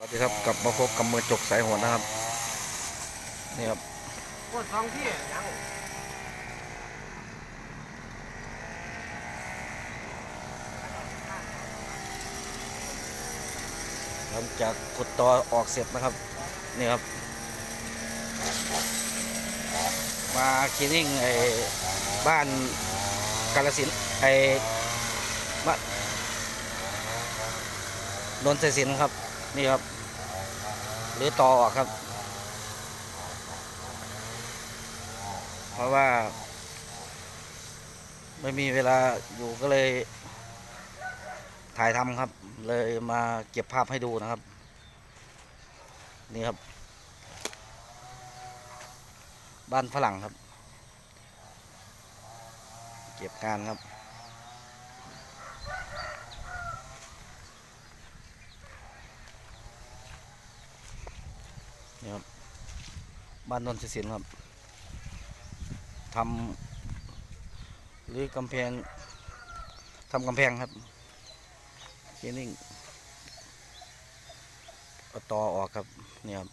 สวัสดีครับกลับมาพบกับมือจกสายหัวนะครับนี่ครับกดสองที่ยังหลังจากขุดตอออกเสร็จนะครับนี่ครับ มาคลีนนิ่งไอ้บ้านกาลสินธุ์ไอ้บ้านนนทศิลป์ครับ นี่ครับ หรือตอออกครับ เพราะว่า ไม่มีเวลาอยู่ก็เลยถ่ายทำครับ เลยมาเก็บภาพให้ดูนะครับ นี่ครับ บ้านฝรั่งครับ เก็บงานครับ นี่ครับ บ้านนนทศิลป์ครับทำหรือกำแพงทำกำแพงครับคลีนนิ่งเอาตอออกครับเนี่ยครับ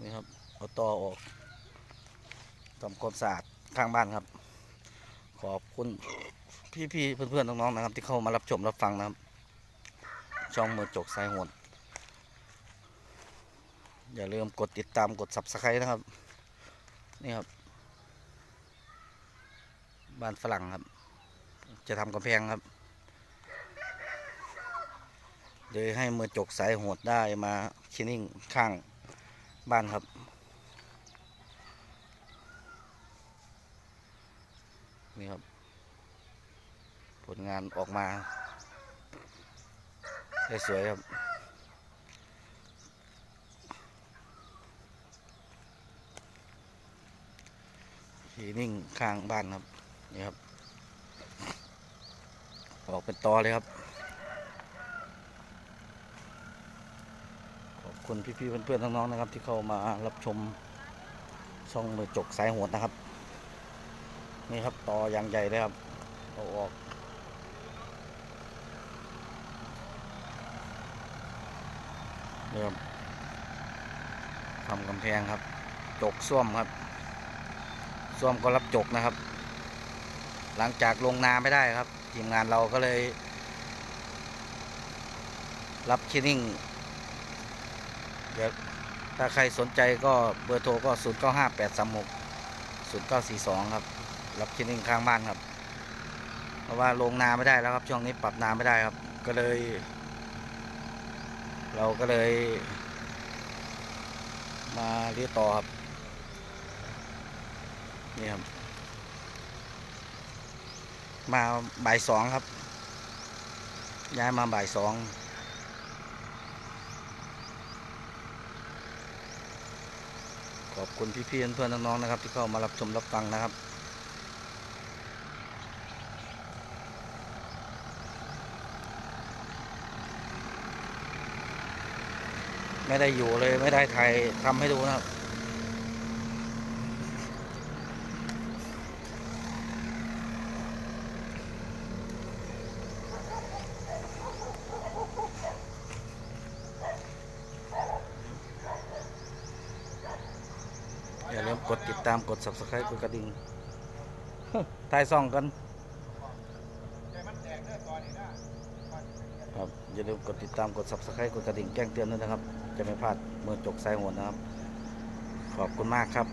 นี่ครับเอาตอออกทำความสะอาดข้างบ้านครับ ขอบคุณพี่ๆเพื่อนๆน้องๆนะครับ ที่เข้ามารับชมรับฟังนะครับ ช่องมือจกสายหดอย่าลืมกดติดตามกด subscribe นะครับ นี่ครับ บ้านฝรั่งครับ จะทำกำแพงครับเลยให้มือจกสายโหดได้มาคินิ่งข้างบ้านครับ นี่ครับ ผลงานออกมา สวยครับทีนิ่งข้างบ้านครับ นี่ครับ ออกเป็นตอเลยครับ ขอบคุณพี่ๆเพื่อนๆน้องๆนะครับ ที่เข้ามารับชมช่องมือจกสายโหดนะครับ นี่ครับตออย่างใหญ่เลยครับเอาออก นี่ครับทำกำแพงครับ จกส้วมครับส้วมก็รับจกนะครับ หลังจากลงนาไม่ได้ครับ ทีมงานเราก็เลย รับคินิ่งเดี๋ยวถ้าใครสนใจก็เบอร์โทรก็ 0 9 5 8 3 6 0 9 4 2 ครับ รับคินิ่งข้างบ้านครับ เพราะว่าลงนาไม่ได้แล้วครับ ช่วงนี้ปรับนาไม่ได้ครับ ก็เลย เราก็เลย มาเรียต่อครับ นี่ครับ มาบ่ายสองครับ ย้ายมาบ่ายสองขอบคุณพี่ๆเพื่อนๆน้องๆนะครับ ที่เข้ามารับชมรับฟังนะครับ ไม่ได้อยู่เลยไม่ได้ถ่ายทำให้ดูนะครับ อย่าลืมกดติดตามกด subscribe กดกระดิ่งถ่ายซ่องกัน ครับอย่าลืมกดติดตามกด subscribe กดกระดิ่งแจ้งเตือนด้วยนะครับ จะไม่พลาดเมือจกสายหัวนะครับ ขอบคุณมากครับ